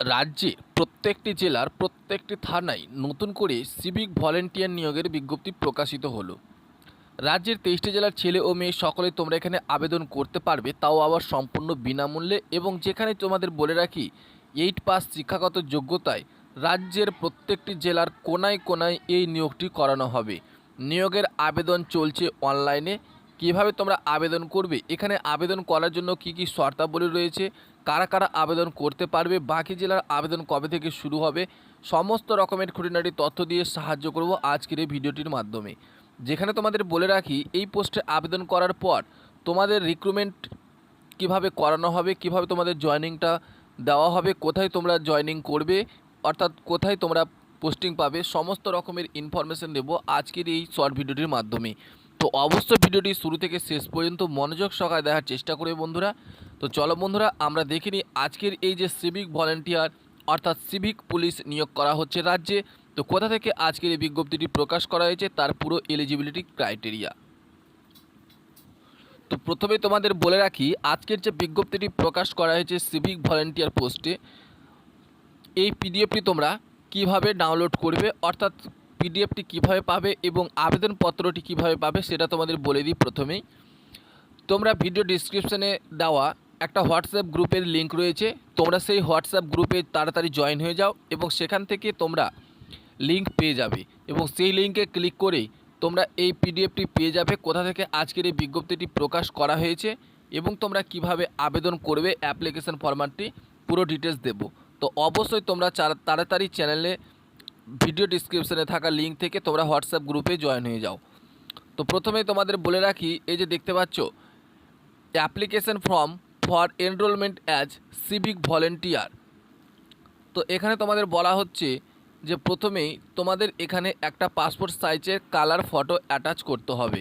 রাজ্যে প্রত্যেকটি জেলার প্রত্যেকটি থানায় নতুন করে সিভিক ভলেন্টিয়ার নিয়োগের বিজ্ঞপ্তি প্রকাশিত হলো। রাজ্যের তেইশটি জেলার ছেলে ও মেয়ে সকলে তোমরা এখানে আবেদন করতে পারবে, তাও আবার সম্পূর্ণ বিনামূল্যে এবং যেখানে তোমাদের বলে রাখি এইট পাস শিক্ষাগত যোগ্যতায় রাজ্যের প্রত্যেকটি জেলার কোনায় কোনায় এই নিয়োগটি করানো হবে। নিয়োগের আবেদন চলছে অনলাইনে কীভাবে তোমরা আবেদন করবে? এখানে আবেদন করার জন্য কি কি শর্তাবলী রয়েছে? কারা কারা আবেদন করতে পারবে, বাকি জেলার আবেদন কবে থেকে শুরু হবে, সমস্ত রকমের খুঁটিনাটি তথ্য দিয়ে সাহায্য করব আজকের এই ভিডিওটির মাধ্যমে। যেখানে তোমাদের বলে রাখি, এই পোস্টে আবেদন করার পর তোমাদের রিক্রুটমেন্ট কীভাবে করানো হবে, কীভাবে তোমাদের জয়নিংটা দেওয়া হবে, কোথায় তোমরা জয়নিং করবে, অর্থাৎ কোথায় তোমরা পোস্টিং পাবে, সমস্ত রকমের ইনফরমেশন দেবো আজকের এই শর্ট ভিডিওটির মাধ্যমে। তো অবশ্যই ভিডিওটি শুরু থেকে শেষ পর্যন্ত মনোযোগ সহকারে দেখার চেষ্টা করবে বন্ধুরা। তো চলো বন্ধুরা, আমরা দেখে নিই আজকের এই যে সিভিক ভলেন্টিয়ার অর্থাৎ সিভিক পুলিশ নিয়োগ করা হচ্ছে রাজ্যে। তো কোথা থেকে আজকের এই বিজ্ঞপ্তিটি প্রকাশ করা হয়েছে, তার পুরো এলিজিবিলিটি ক্রাইটেরিয়া তো প্রথমে তোমাদের বলে রাখি, আজকের যে বিজ্ঞপ্তিটি প্রকাশ করা হয়েছে সিভিক ভলেন্টিয়ার পোস্টে এই পিডিএফটি তোমরা কীভাবে ডাউনলোড করবে, অর্থাৎ পিডিএফটি কীভাবে পাবে এবং আবেদনপত্রটি কীভাবে পাবে, সেটা তোমাদের বলে দিই প্রথমেই। তোমরা ভিডিও ডিসক্রিপশনে দেওয়া একটা হোয়াটসঅ্যাপ গ্রুপের লিঙ্ক রয়েছে। তোমরা সেই হোয়াটসঅ্যাপ গ্রুপে তাড়াতাড়ি জয়েন হয়ে যাও এবং সেখান থেকে তোমরা লিঙ্ক পেয়ে যাবে। এবং সেই লিঙ্কে ক্লিক করেই তোমরা এই পিডিএফটি পেয়ে যাবে কোথা থেকে আজকের এই বিজ্ঞপ্তিটি প্রকাশ করা হয়েছে এবং তোমরা কীভাবে আবেদন করবে অ্যাপ্লিকেশন ফরম্যাটটি পুরো ডিটেলস দেবো। তো অবশ্যই তোমরা তাড়াতাড়ি চ্যানেলে ভিডিও ডিসক্রিপশনে থাকা লিঙ্ক থেকে তোমরা হোয়াটসঅ্যাপ গ্রুপে জয়েন হয়ে যাও। তো প্রথমেই তোমাদের বলে রাখি, এই যে দেখতে পাচ্ছ application form for enrolment as civic volunteer. তো এখানে তোমাদের বলা হচ্ছে যে প্রথমেই তোমাদের এখানে একটা পাসপোর্ট সাইজের কালার ফটো অ্যাটাচ করতে হবে।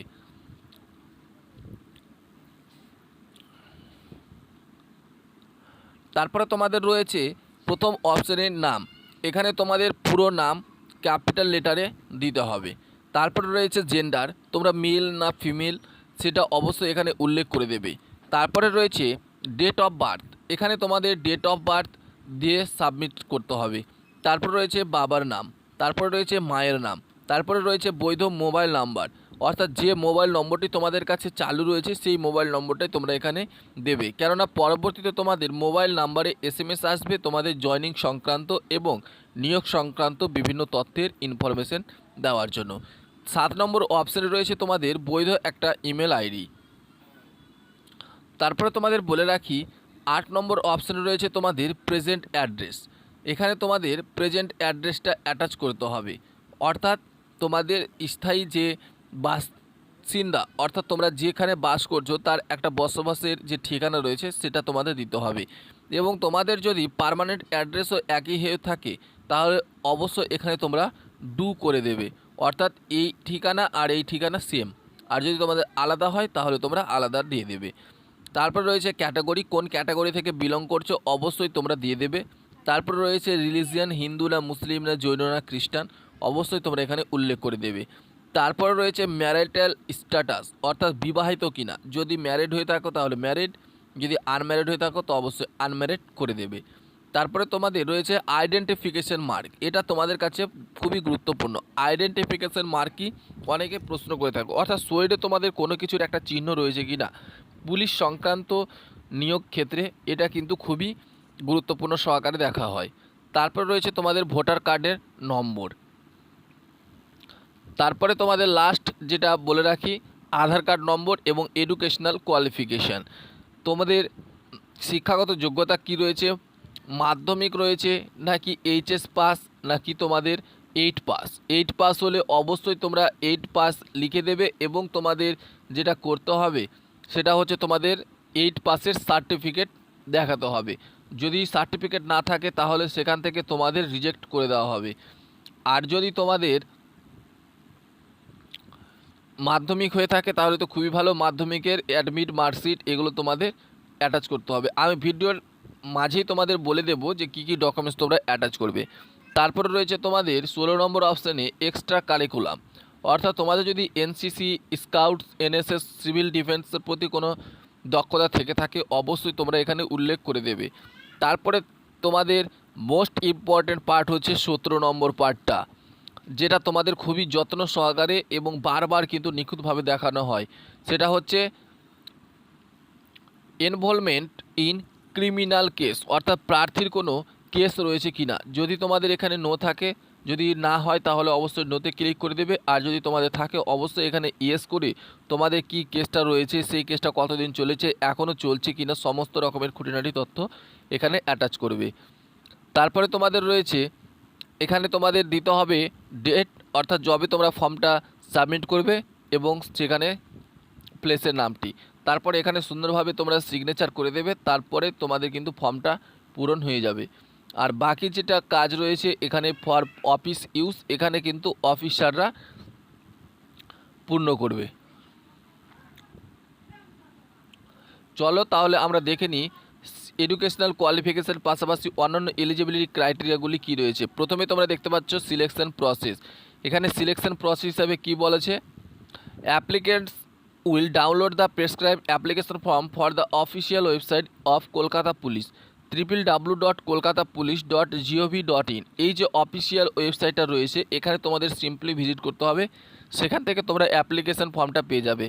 তারপরে তোমাদের রয়েছে প্রথম অপশনের নাম। এখানে তোমাদের পুরো নাম ক্যাপিটাল লেটারে দিতে হবে। তারপরে রয়েছে জেন্ডার, তোমরা মেল না ফিমেল, সেটা অবশ্যই এখানে উল্লেখ করে দেবে। তারপরে রয়েছে ডেট অফ বার্থ এখানে তোমাদের ডেট অফ বার্থ দিয়ে সাবমিট করতে হবে। তারপর রয়েছে বাবার নাম। তারপরে রয়েছে মায়ের নাম। তারপরে রয়েছে বৈধ মোবাইল নাম্বার অর্থাৎ যে মোবাইল নম্বরটি তোমাদের কাছে চালু রয়েছে, সেই মোবাইল নম্বরটাই তোমরা এখানে দেবে। কেননা পরবর্তীতে তোমাদের মোবাইল নাম্বারে এস এম এস আসবে, তোমাদের জয়নিং সংক্রান্ত এবং নিয়োগ সংক্রান্ত বিভিন্ন তথ্যের ইনফরমেশন দেওয়ার জন্য। সাত নম্বর অপশানে রয়েছে তোমাদের বৈধ একটা ইমেল আইডি তারপরে তোমাদের বলে রাখি, আট নম্বর অপশানে রয়েছে তোমাদের প্রেজেন্ট অ্যাড্রেস এখানে তোমাদের প্রেজেন্ট অ্যাড্রেসটা অ্যাটাচ করতে হবে। অর্থাৎ তোমাদের স্থায়ী যে বাসিন্দা অর্থাৎ তোমরা যেখানে বাস করছ, তার একটা বসবাসের যে ঠিকানা রয়েছে, সেটা তোমাদের দিতে হবে। এবং তোমাদের যদি পার্মানেন্ট অ্যাড্রেসও একই হয়ে থাকে, তাহলে অবশ্যই এখানে তোমরা ডু করে দেবে। অর্থাৎ এই ঠিকানা আর এই ঠিকানা সেম আর যদি তোমাদের আলাদা হয়, তাহলে তোমরা আলাদা দিয়ে দেবে। তারপর রয়েছে ক্যাটাগরি, কোন ক্যাটাগরি থেকে বিলং করছ অবশ্যই তোমরা দিয়ে দেবে। তারপর রয়েছে রিলিজিয়ান হিন্দু না মুসলিম না জৈন না খ্রিস্টান, অবশ্যই তোমরা এখানে উল্লেখ করে দেবে। তারপর রয়েছে ম্যারিটাল স্ট্যাটাস অর্থাৎ বিবাহিত কিনা। যদি ম্যারিড হয়ে থাকো তাহলে ম্যারিড যদি আনম্যারিড হয়ে থাকো তো অবশ্যই আনম্যারিড করে দেবে। তারপরে তোমাদের রয়েছে আইডেন্টিফিকেশন মার্ক এটা তোমাদের কাছে খুবই গুরুত্বপূর্ণ। আইডেন্টিফিকেশন মার্ক কি? অনেকে প্রশ্ন করে থাকো, অর্থাৎ শরীরে তোমাদের কোনো কিছুর একটা চিহ্ন রয়েছে কি না পুলিশ সংক্রান্ত নিয়োগ ক্ষেত্রে এটা কিন্তু খুবই গুরুত্বপূর্ণ সহকারে দেখা হয়। তারপর রয়েছে তোমাদের ভোটার কার্ডের নম্বর। তারপরে তোমাদের লাস্ট যেটা বলে রাখি, আধার কার্ড নম্বর এবং এডুকেশনাল কোয়ালিফিকেশান তোমাদের শিক্ষাগত যোগ্যতা কি রয়েছে? মাধ্যমিক রয়েছে নাকি এইচএস পাস নাকি তোমাদের এইট পাস এইট পাস হলে অবশ্যই তোমরা এইট পাস লিখে দেবে এবং তোমাদের যেটা করতে হবে সেটা হচ্ছে তোমাদের এইট পাসের সার্টিফিকেট দেখাতে হবে। যদি সার্টিফিকেট না থাকে, তাহলে সেখান থেকে তোমাদের রিজেক্ট করে দেওয়া হবে। আর যদি তোমাদের মাধ্যমিক হয়ে থাকে, তাহলে তো খুবই ভালো। মাধ্যমিকের অ্যাডমিট মার্কশিট এগুলো তোমাদের অ্যাটাচ করতে হবে। আমি ভিডিওর মাঝেই তোমাদের বলে দেবো যে কী কী ডকুমেন্টস তোমরা অ্যাটাচ করবে। তারপরে রয়েছে তোমাদের ষোলো নম্বর অপশানে এক্সট্রা কারিকুলাম অর্থাৎ তোমাদের যদি এনসিসি, স্কাউটস, এনএসএস, সিভিল ডিফেন্সের প্রতি কোনো দক্ষতা থেকে থাকে, অবশ্যই তোমরা এখানে উল্লেখ করে দেবে। তারপরে তোমাদের মোস্ট ইম্পর্ট্যান্ট পার্ট হচ্ছে সতেরো নম্বর পার্টটা যেটা তোমাদের খুবই যত্ন সহকারে এবং বারবার কিন্তু নিখুঁতভাবে দেখানো হয়। সেটা হচ্ছে ইনভলভমেন্ট ইন ক্রিমিনাল কেস অর্থাৎ প্রার্থীর কোনো কেস রয়েছে কি না যদি তোমাদের এখানে নো থাকে যদি না হয় তাহলে অবশ্যই নোতে ক্লিক করে দেবে। আর যদি তোমাদের থাকে, অবশ্যই এখানে ইয়েস করে তোমাদের কি কেসটা রয়েছে, সেই কেসটা কতদিন চলেছে এখনও চলছে কি না সমস্ত রকমের খুঁটিনাটি তথ্য এখানে অ্যাটাচ করবে। তারপরে তোমাদের রয়েছে, এখানে তোমাদের দিতে হবে ডেট অর্থাৎ জবে তোমরা ফর্মটা সাবমিট করবে এবং সেখানে প্লেসের নামটি। তারপরে এখানে সুন্দরভাবে তোমরা সিগনেচার করে দেবে, তারপরে তোমাদের কিন্তু ফর্মটা পূরণ হয়ে যাবে। আর বাকি যেটা কাজ রয়েছে এখানে ফর অফিস ইউজ এখানে কিন্তু অফিসাররা পূর্ণ করবে। চলো তাহলে আমরা দেখে নিই এডুকেশনাল কোয়ালিফিকেশন পাশাপাশি অন্যান্য এলিজিবিলিটি ক্রাইটেরিয়াগুলি কী রয়েছে। প্রথমে তোমরা দেখতে পাচ্ছ সিলেকশন প্রসেস এখানে সিলেকশন প্রসেস হিসাবে কী বলেছে? Applicants will download the prescribe application form for the official website of Kolkata police triple W dot Kolkata police dot GOV dot in এই যে অফিসিয়াল ওয়েবসাইটটা রয়েছে, এখানে তোমাদের সিম্পলি ভিজিট করতে হবে। সেখান থেকে তোমরা অ্যাপ্লিকেশন ফর্মটা পেয়ে যাবে।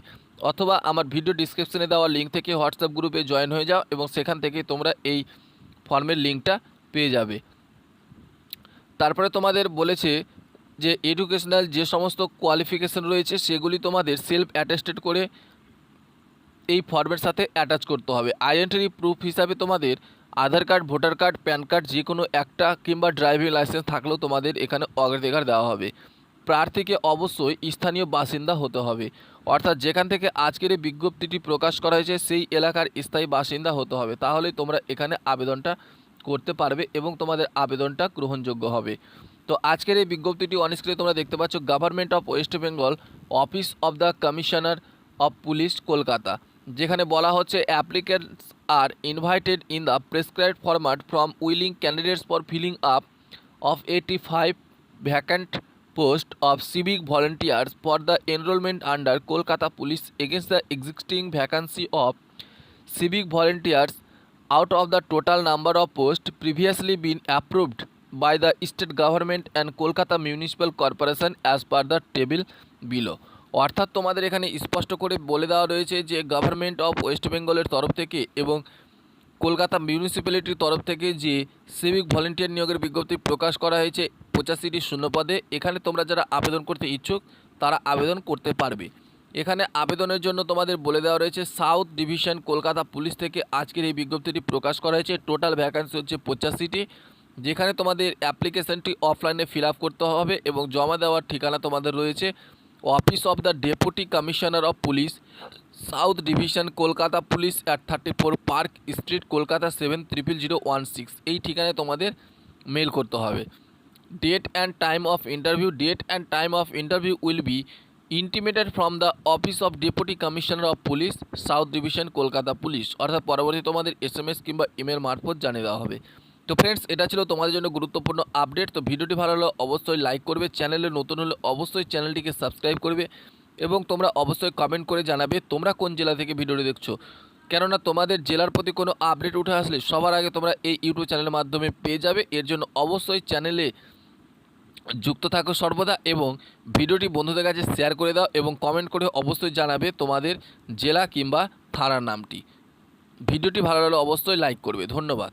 অথবা আমার ভিডিও ডিসক্রিপশনে দেওয়া লিঙ্ক থেকে হোয়াটসঅ্যাপ গ্রুপে জয়েন হয়ে যাও এবং সেখান থেকে তোমরা এই ফর্মের লিঙ্কটা পেয়ে যাবে। তারপরে তোমাদের বলেছে যে এডুকেশনাল যে সমস্ত কোয়ালিফিকেশন রয়েছে, সেগুলি তোমাদের সেলফ অ্যাটেস্টেড করে এই ফর্মের সাথে অ্যাটাচ করতে হবে। আইডেন্টিটি প্রুফ হিসাবে তোমাদের Aadhaar card, voter card, PAN card যে কোনো একটা কিংবা ড্রাইভিং লাইসেন্স থাকলেও তোমাদের এখানে অগ্রাধিকার দেওয়া হবে। প্রার্থীকে অবশ্যই স্থানীয় বাসিন্দা হতে হবে। অর্থাৎ যেখান থেকে আজকের এই বিজ্ঞপ্তিটি প্রকাশ করা হয়েছে, সেই এলাকার স্থায়ী বাসিন্দা হতে হবে। তাহলেই তোমরা এখানে আবেদনটা করতে পারবে এবং তোমাদের আবেদনটা গ্রহণযোগ্য হবে। তো আজকের এই বিজ্ঞপ্তিটি অনস্ক্রিনে তোমরা দেখতে পাচ্ছ government of West Bengal office of the commissioner of police Kolkata যেখানে বলা হচ্ছে applicants are invited in the prescribe format from willing candidates for filling up of eighty five vacant post of civic volunteers for the enrolment under Kolkata police against the existing vacancy of civic volunteers out of the total number of post previously been approved by the state government and Kolkata municipal corporation as per the table below অর্থাৎ তোমাদের এখানে স্পষ্ট করে বলে দেওয়া রয়েছে যে government of West বেঙ্গলের তরফ থেকে এবং কলকাতা মিউনিসিপ্যালিটির তরফ থেকে যে সিভিক ভলেন্টিয়ার নিয়োগের বিজ্ঞপ্তি প্রকাশ করা হয়েছে পঁচাশিটি পদে এখানে তোমরা যারা আবেদন করতে ইচ্ছুক, তারা আবেদন করতে পারবে। এখানে আবেদনের জন্য তোমাদের বলে দেওয়া রয়েছে সাউথ ডিভিশন কলকাতা পুলিশ থেকে আজকের এই বিজ্ঞপ্তিটি প্রকাশ করা হয়েছে। টোটাল ভ্যাকান্সি হচ্ছে পঁচাশিটি, যেখানে তোমাদের অ্যাপ্লিকেশনটি অফলাইনে ফিল করতে হবে এবং জমা দেওয়ার ঠিকানা তোমাদের রয়েছে। Office of the deputy commissioner of police, south division, Kolkata police at thirty four park street, Kolkata seven triple zero one six এই ঠিকানায় তোমাদের মেল করতে হবে। Date and time of interview date and time of interview will be intimated from the office of deputy commissioner of police south division Kolkata police. অর্থাৎ পরবর্তী তোমাদের S M S কিংবা email মারফত জানিয়ে দেওয়া হবে। তো ফ্রেন্ডস এটা ছিল তোমাদের জন্য গুরুত্বপূর্ণ আপডেট তো ভিডিওটি ভালো হলে অবশ্যই লাইক করবে চ্যানেলে নতুন হলে অবশ্যই চ্যানেলটিকে সাবস্ক্রাইব করবে এবং তোমরা অবশ্যই কমেন্ট করে জানাবে তোমরা কোন জেলা থেকে ভিডিওটি দেখছ। কেননা তোমাদের জেলার প্রতি কোনো আপডেট উঠে আসলে সবার আগে তোমরা এই ইউটিউব চ্যানেলের মাধ্যমে পেয়ে যাবে। এর জন্য অবশ্যই চ্যানেলে যুক্ত থাকো সর্বদা এবং ভিডিওটি বন্ধুদের কাছে শেয়ার করে দাও এবং কমেন্ট করে অবশ্যই জানাবে তোমাদের জেলা কিংবা থানার নামটি। ভিডিওটি ভালো লাগলে অবশ্যই লাইক করবে। ধন্যবাদ।